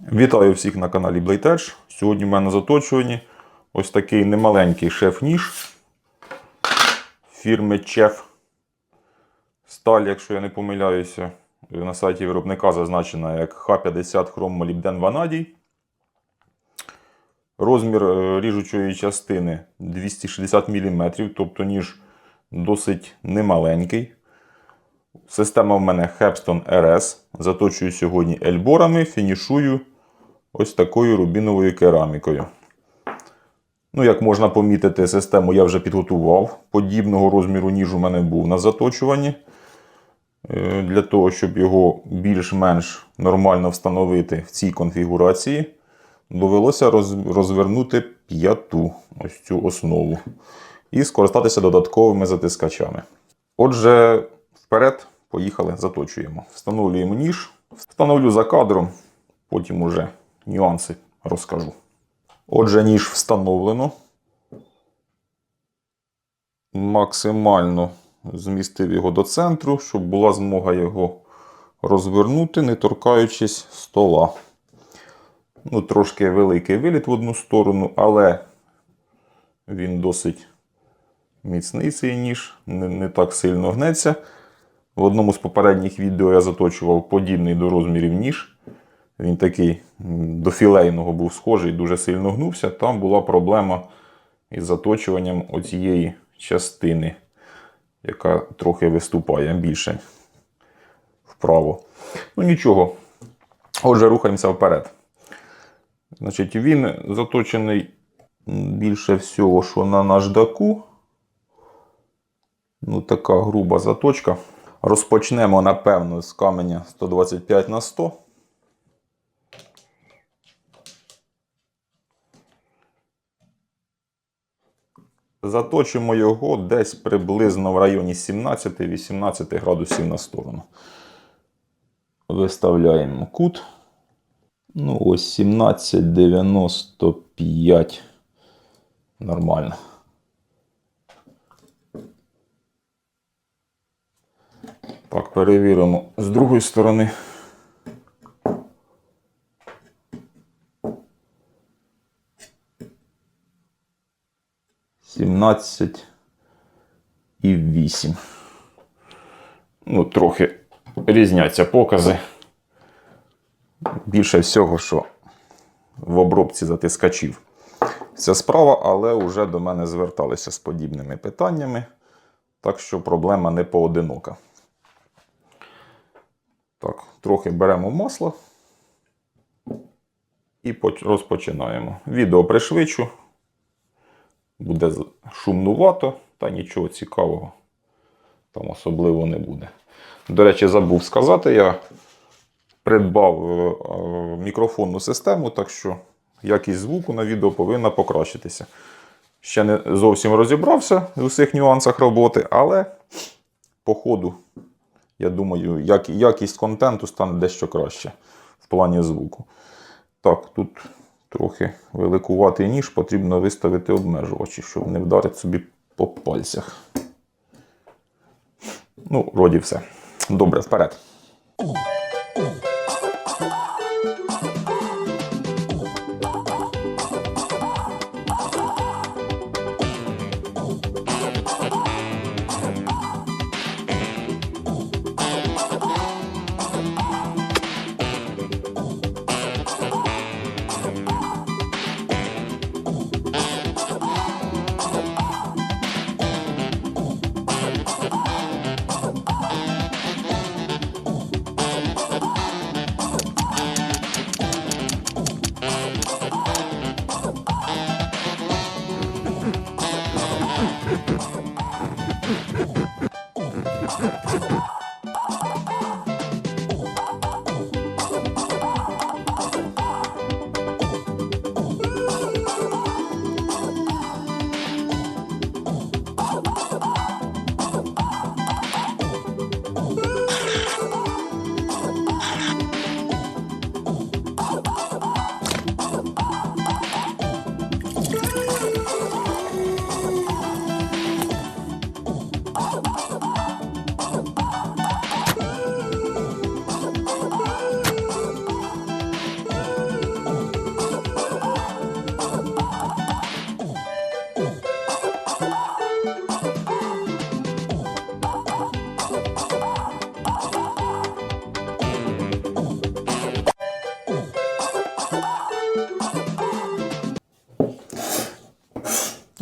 Вітаю всіх на каналі Blade. Сьогодні в мене на заточуванні ось такий немаленький шеф-ніж фірми Chef. Сталь, якщо я не помиляюся, на сайті виробника зазначена як Х50 хром молібден ванадій. Розмір е, ріжучої частини 260 мм, тобто ніж досить немаленький. Система в мене Hepston RS. Заточую сьогодні ельборами, фінішую ось такою рубіновою керамікою. Ну, як можна помітити, систему я вже підготував. Подібного розміру ніж у мене був на заточуванні. Е, Для того, щоб його більш-менш нормально встановити в цій конфігурації, довелося розвернути п'яту ось цю основу і скористатися додатковими затискачами. Отже, вперед, поїхали, заточуємо. Встановлюємо ніж, встановлю за кадром, потім уже нюанси розкажу. Отже, ніж встановлено. Максимально змістив його до центру, щоб була змога його розвернути, не торкаючись стола. Ну, трошки великий виліт в одну сторону, але він досить міцний цей ніж, не, не так сильно гнеться. В одному з попередніх відео я заточував подібний до розмірів ніж. Він такий до філейного був схожий, дуже сильно гнувся. Там була проблема із заточуванням оцієї частини, яка трохи виступає більше вправо. Ну нічого. Отже, рухаємося вперед. Значить, він заточений більше всього, що на наждаку. Ну, така груба заточка. Розпочнемо, напевно, з каменя 125 на 100. Заточимо його десь приблизно в районі 17-18 градусів на сторону. Виставляємо кут. Ну, ось 17,95. Нормально. Так, перевіримо з другої сторони. Сімнадцять і вісім. Ну, трохи різняться покази. Більше всього, що в обробці затискачів. Ця справа, але вже до мене зверталися з подібними питаннями. Так що проблема не поодинока. Так, трохи беремо масло і розпочинаємо. Відео пришвидшу. Буде шумнувато, та нічого цікавого там особливо не буде. До речі, забув сказати, я придбав е, е, мікрофонну систему, так що якість звуку на відео повинна покращитися. Ще не зовсім розібрався в усіх нюансах роботи, але по ходу я думаю, як, якість контенту стане дещо краще в плані звуку. Так, тут трохи великуватий ніж, потрібно виставити обмежувачі, щоб не вдарити собі по пальцях. Ну, вроді все. Добре, вперед.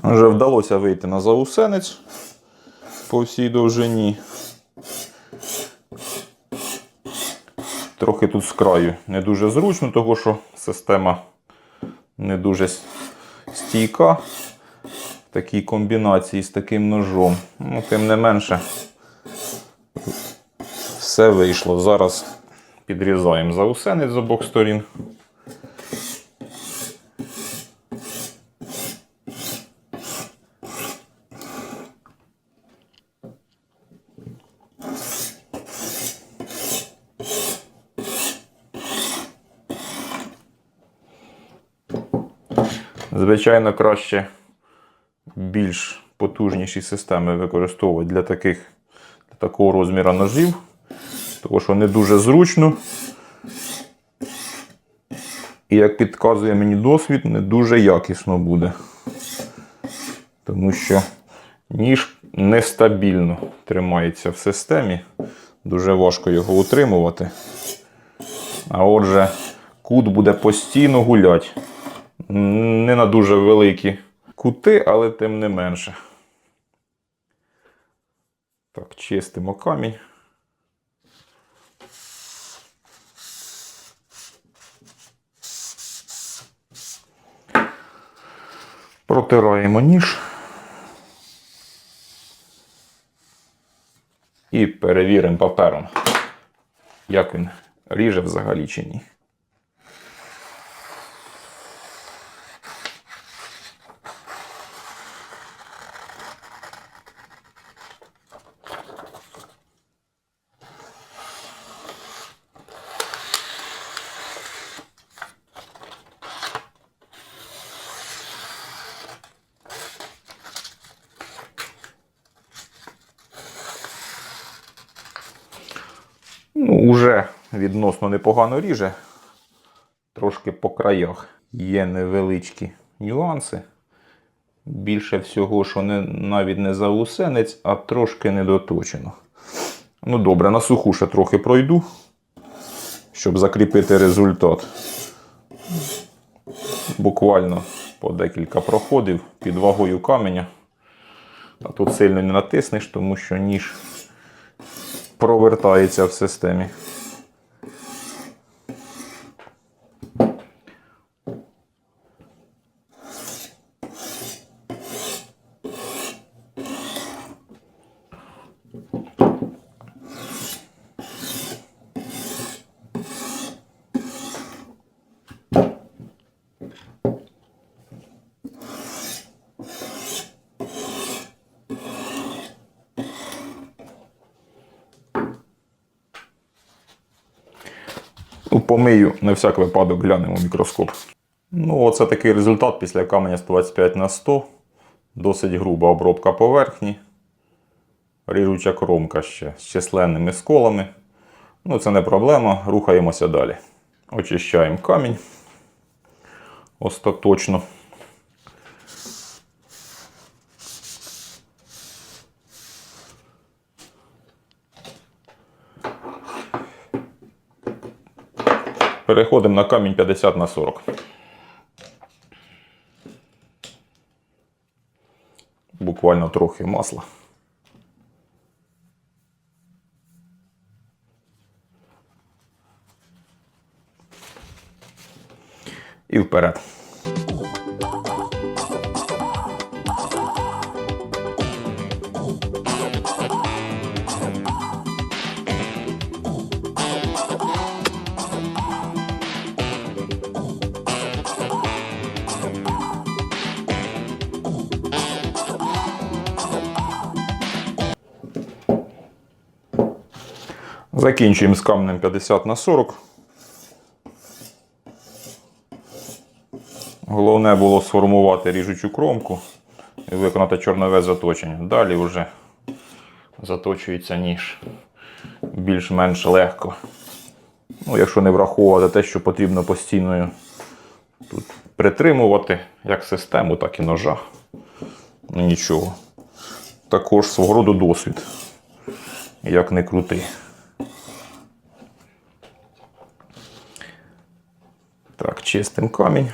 Вже вдалося вийти на заусенець по всій довжині. Трохи тут з краю не дуже зручно, тому що система не дуже стійка в такій комбінації з таким ножом. Ну, тим не менше, все вийшло. Зараз підрізаємо заусенець з обох сторін. Звичайно, краще більш потужніші системи використовувати для таких для такого розміру ножів, тому що не дуже зручно. І як підказує мені досвід, не дуже якісно буде. Тому що ніж нестабільно тримається в системі. Дуже важко його утримувати. А отже, кут буде постійно гуляти. Не на дуже великі кути, але тим не менше. Так, чистимо камінь. Протираємо ніж. І перевіримо папером, як він ріже взагалі чи ні. Ну, уже відносно непогано ріже. Трошки по краях є невеличкі нюанси. Більше всього, що не, навіть не заусенець, а трошки недоточено. Ну добре, на суху ще трохи пройду, щоб закріпити результат. Буквально по декілька проходів під вагою каменя. А тут сильно не натиснеш, тому що ніж провертається в системі. Помию на всяк випадок глянемо в мікроскоп. Ну, оце такий результат після каменя 125 на 100. Досить груба обробка поверхні. Ріжуча кромка ще з численними сколами. Ну, це не проблема. Рухаємося далі. Очищаємо камінь. Остаточно. Переходимо на камінь 50 на 40. Буквально трохи масла. І вперед. Закінчуємо з камнем 50 на 40. Головне було сформувати ріжучу кромку і виконати чорнове заточення. Далі вже заточується ніж більш-менш легко. Ну, якщо не враховувати те, що потрібно постійно тут притримувати як систему, так і ножа. Ну нічого. Також свого роду досвід. Як не крути. Так, чистим камінь.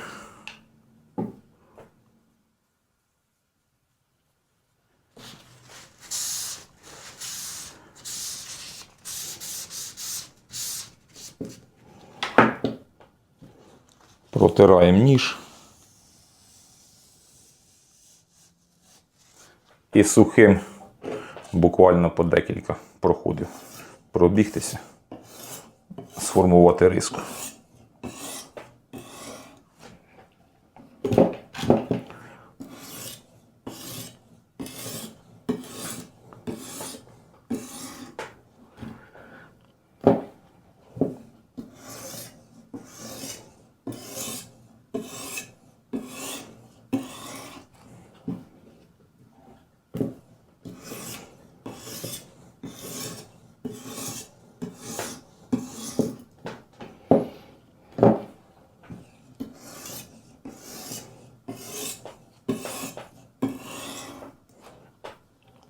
Протираємо ніж. І сухим буквально по декілька проходів. Пробігтися, сформувати риску.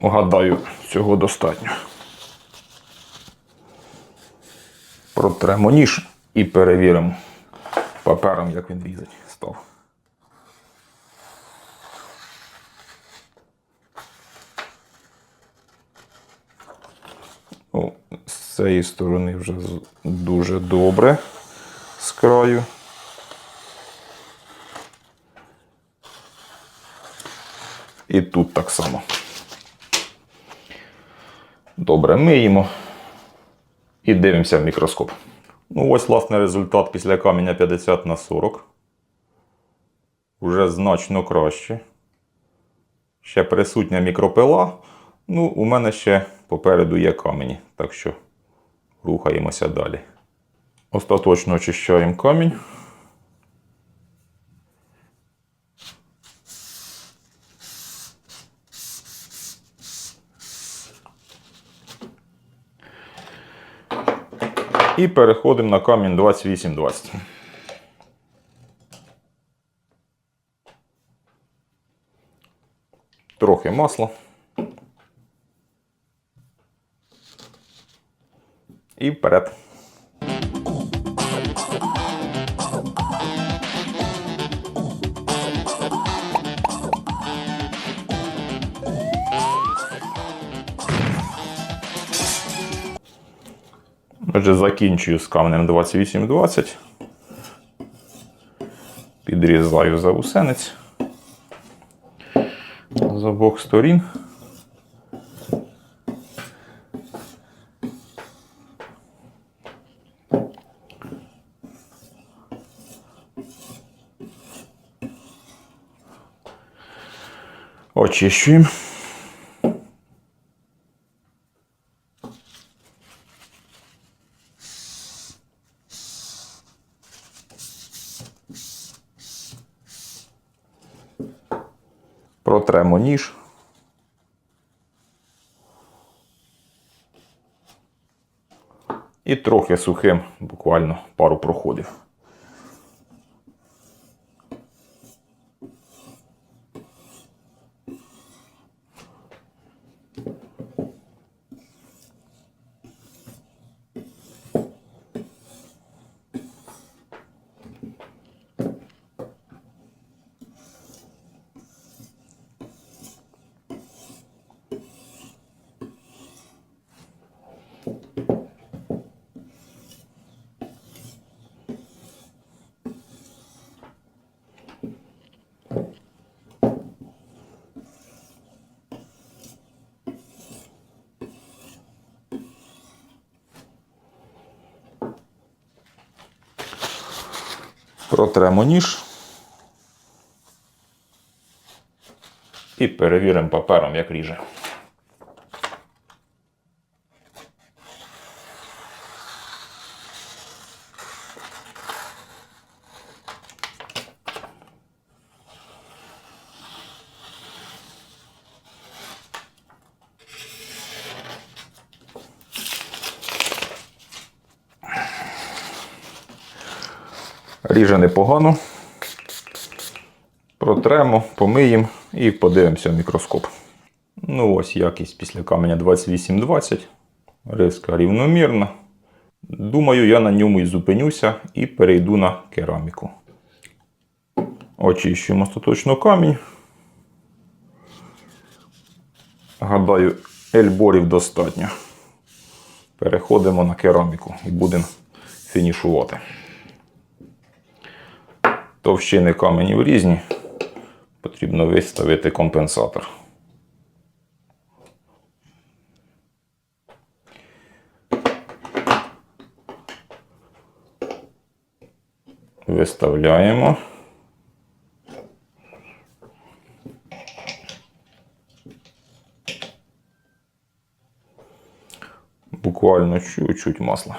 Гадаю, цього достатньо. Протремо ніж і перевіримо папером, як він різать став. О, з цієї сторони вже дуже добре з краю. І тут так само. Добре, миємо і дивимося в мікроскоп. Ну, ось, власне, результат після каменя 50 на 40. Уже значно краще. Ще присутня мікропила. Ну, у мене ще попереду є камені, так що рухаємося далі. Остаточно очищаємо камінь. І переходимо на камінь 2820. Трохи масла. І вперед. Отже, закінчую з каменем 2820. Підрізаю заусенець з обох сторін. Очищуємо. Протремо ніж. І трохи сухим, буквально пару проходів. Протремо ніж. І перевіримо папером, як ріже. Ріже непогано. Протремо, помиємо і подивимося в мікроскоп. Ну ось якість після каменя 2820. Риска рівномірна. Думаю, я на ньому і зупинюся і перейду на кераміку. Очищуємо остаточно камінь. Гадаю, ельборів достатньо. Переходимо на кераміку і будемо фінішувати. Товщини каменів різні. Потрібно виставити компенсатор. Виставляємо. Буквально чуть-чуть масла.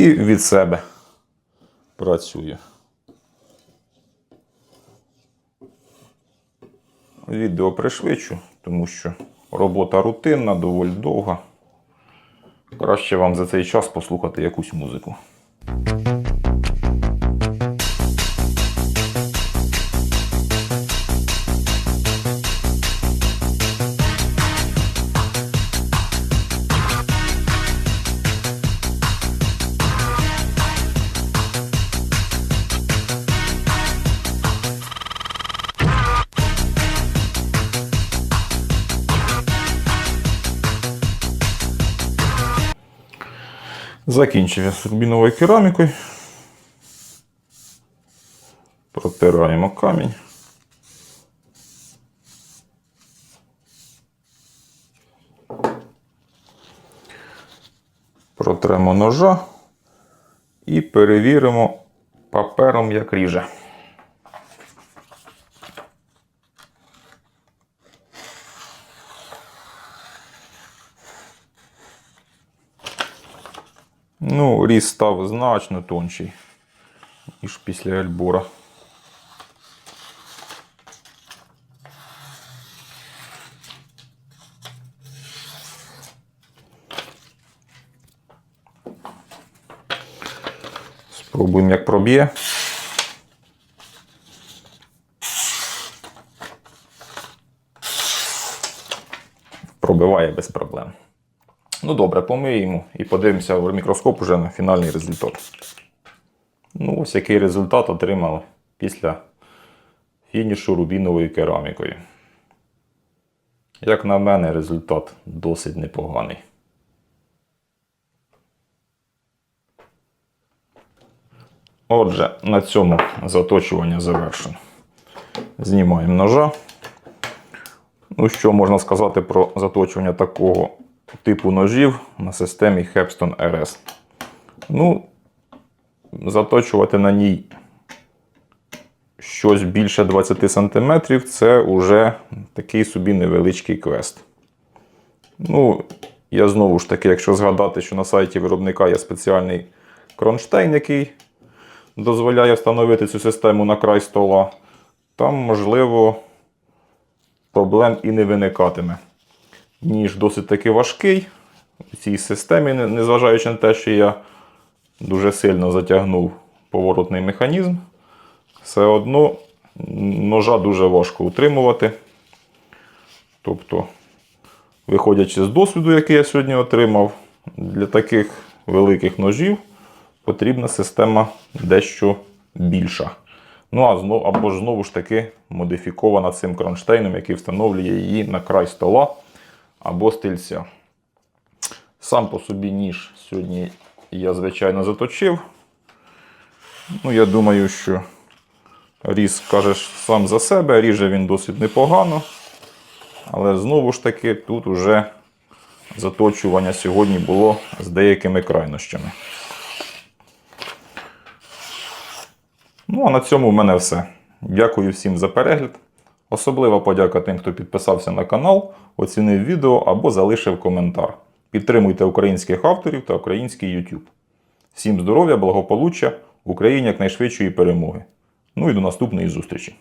І від себе працює. Відео пришвидшу, тому що робота рутинна, доволі довга. Краще вам за цей час послухати якусь музику. Закінчив я з рубіновою керамікою. Протираємо камінь. Протремо ножа і перевіримо папером, як ріже. Ну, став значно тонший, ніж після альбора. Спробуємо, як проб'є. Пробиває без проблем. Ну добре, помиємо і подивимося в мікроскоп уже на фінальний результат. Ну, ось який результат отримав після фінішу рубіновою керамікою. Як на мене, результат досить непоганий. Отже, на цьому заточування завершено. Знімаємо ножа. Ну, що можна сказати про заточування такого типу ножів на системі Hepston RS? Ну, заточувати на ній щось більше 20 см це вже такий собі невеличкий квест. Ну, я знову ж таки, якщо згадати, що на сайті виробника є спеціальний кронштейн, який дозволяє встановити цю систему на край стола, там, можливо, проблем і не виникатиме. Ніж досить таки важкий у цій системі, незважаючи на те, що я дуже сильно затягнув поворотний механізм, все одно ножа дуже важко утримувати. Тобто, виходячи з досвіду, який я сьогодні отримав, для таких великих ножів потрібна система дещо більша. Ну, а знов, або ж знову ж таки модифікована цим кронштейном, який встановлює її на край стола або стільця. Сам по собі ніж сьогодні я, звичайно, заточив. Ну, я думаю, що різ кажеш сам за себе, ріже він досить непогано. Але знову ж таки, тут уже заточування сьогодні було з деякими крайнощами. Ну, а на цьому в мене все. Дякую всім за перегляд. Особлива подяка тим, хто підписався на канал, оцінив відео або залишив коментар. Підтримуйте українських авторів та український YouTube. Всім здоров'я, благополуччя, Україні якнайшвидшої перемоги. Ну і до наступної зустрічі!